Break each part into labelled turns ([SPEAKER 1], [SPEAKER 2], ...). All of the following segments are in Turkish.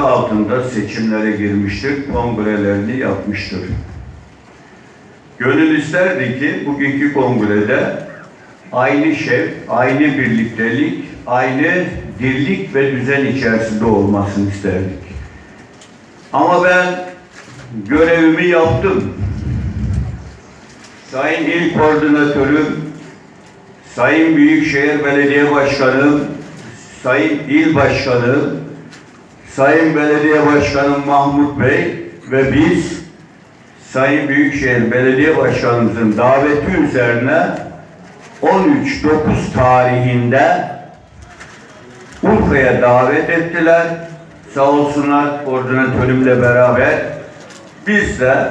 [SPEAKER 1] altında seçimlere girmiştir, kongrelerini yapmıştır. Gönül isterdi ki bugünkü kongrede aynı şev, aynı birliktelik, aynı dirlik ve düzen içerisinde olmasını isterdik. Ama ben görevimi yaptım. Sayın İl Koordinatörüm, Sayın Büyükşehir Belediye Başkanım, Sayın İl Başkanım, Sayın Belediye Başkanım Mahmut Bey ve biz Sayın Büyükşehir Belediye Başkanımızın daveti üzerine 13-9 tarihinde Urfa'ya davet ettiler. Sağ olsunlar koordinatörümle beraber. Biz de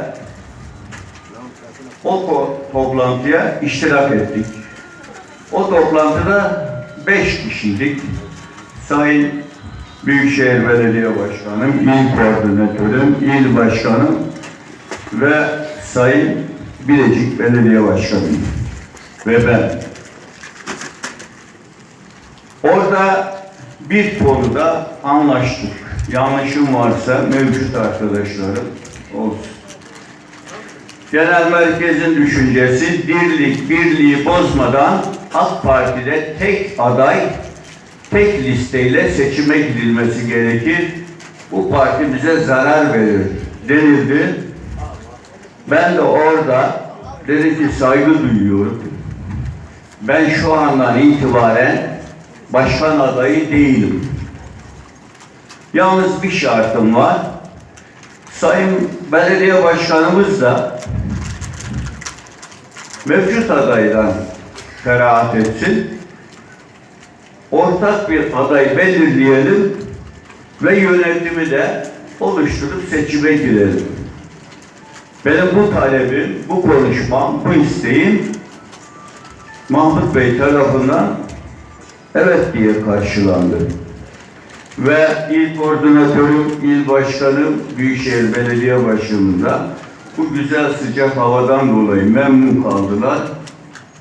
[SPEAKER 1] o toplantıya iştirak ettik. O toplantıda beş kişiydik. Sayın Büyükşehir Belediye Başkanım, İl Koordinatörüm, İl Başkanım ve Sayın Bilecik Belediye Başkanım ve ben. Orada bir konuda anlaştık. Yanlışım varsa mevcut arkadaşlarım olsun. Genel merkezin düşüncesi dirlik, birliği bozmadan AK Parti'de tek aday, tek listeyle seçime gidilmesi gerekir. Bu parti bize zarar verir denildi. Ben de orada dedim ki saygı duyuyorum. Ben şu andan itibaren başkan adayı değilim. Yalnız bir şartım var. Sayın Belediye Başkanımız da mevcut adaydan ferahat etsin. Ortak bir aday belirleyelim ve yönetimi de oluşturup seçime girelim. Benim bu talebim, bu konuşmam, bu isteğim Mahmut Bey tarafından evet diye karşılandı. Ve il koordinatörüm, il başkanım, Büyükşehir Belediye Başkanım da bu güzel sıcak havadan dolayı memnun kaldılar.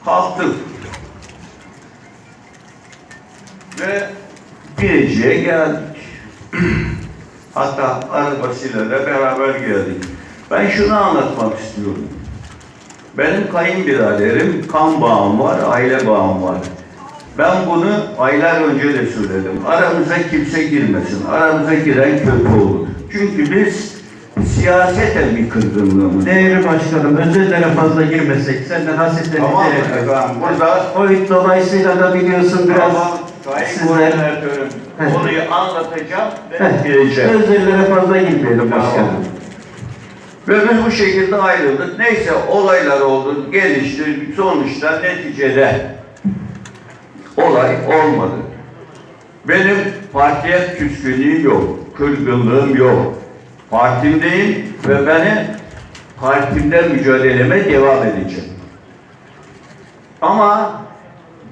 [SPEAKER 1] Kalktık. Ve Bilecik'e geldik. Hatta arabasıyla da beraber geldik. Ben şunu anlatmak istiyorum. Benim kayınbiraderim, kan bağım var, aile bağım var. Ben bunu aylar önce de söyledim. Aramıza kimse girmesin. Aramıza giren kötü olur. Çünkü biz siyaseten bir kırgınlığımız.
[SPEAKER 2] Değerli başkanım, özellere fazla girmesek, senden hasretlerini
[SPEAKER 1] Tamam efendim. Burada
[SPEAKER 2] Covid dolayısıyla da biliyorsun biraz
[SPEAKER 1] Tamam, Koordinatörüm,
[SPEAKER 2] Heh.
[SPEAKER 1] konuyu anlatacağım ve gireceğim.
[SPEAKER 2] özellere fazla girmeyelim
[SPEAKER 1] Tamam.
[SPEAKER 2] başkanım.
[SPEAKER 1] Ve biz bu şekilde ayrıldık. Neyse olaylar oldu, gelişti. Sonuçta neticede olay olmadı. Benim partiye küskünlüğüm yok, kırgınlığım yok. Partimdeyim ve beni partimde mücadeleme devam edeceğim. Ama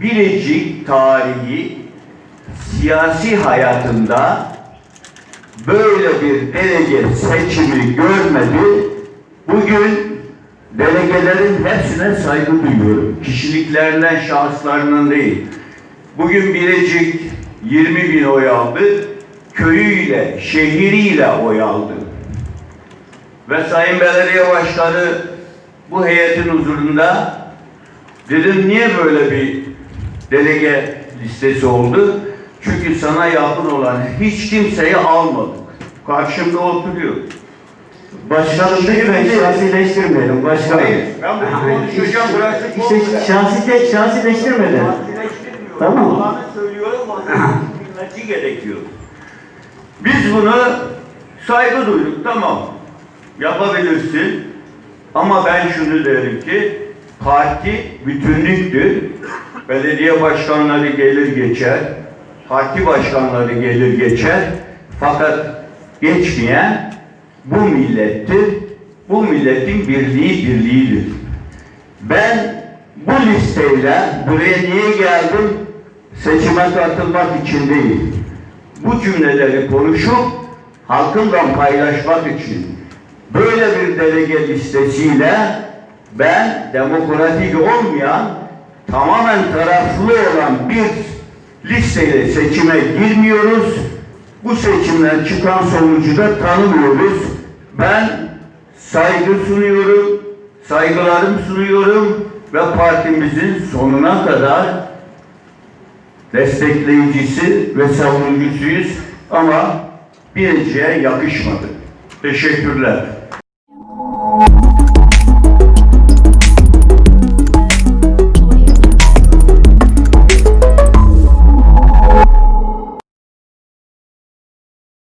[SPEAKER 1] Bilecik tarihi siyasi hayatında böyle bir delege seçimi görmedi. Bugün delegelerin hepsine saygı duyuyorum. Kişiliklerinden, şahıslarından değil. Bugün Bilecik 20 bin oy aldı. Köyüyle, şehriyle oy aldı. Ve Sayın Belediye Başkanı bu heyetin huzurunda dedim niye böyle bir delege listesi oldu? Çünkü sana yakın olan hiç kimseyi almadık. Karşımda oturuyor.
[SPEAKER 2] Başkanım lütfen şahsileştirmeyelim başkanım.
[SPEAKER 1] Hayır, ben bunu konuşacağım, burası
[SPEAKER 2] İşte
[SPEAKER 1] olmuyor.
[SPEAKER 2] şahsi, şahsileştirmeden.
[SPEAKER 1] Partileştirmiyorum.
[SPEAKER 2] Tamam.
[SPEAKER 1] Olanı söylüyorum, bilmesi gerekiyor. Biz bunu saygı duyduk, tamam. Yapabilirsin. Ama ben şunu derim ki, parti bütünlüktür. Belediye başkanları gelir geçer, parti başkanları gelir geçer. Fakat geçmeyen bu millettir. Bu milletin birliği birliğidir. Ben bu listeyle buraya niye geldim? Seçime katılmak için değil. Bu cümleleri konuşup halkımla paylaşmak için böyle bir delege listesiyle ben demokratik olmayan tamamen taraflı olan bir listeyle seçime girmiyoruz. Bu seçimden çıkan sonucu da tanımıyoruz. Ben saygı sunuyorum, saygılarımı sunuyorum ve partimizin sonuna kadar destekleyicisi ve savunucusuyuz ama birinciye yakışmadı. Teşekkürler.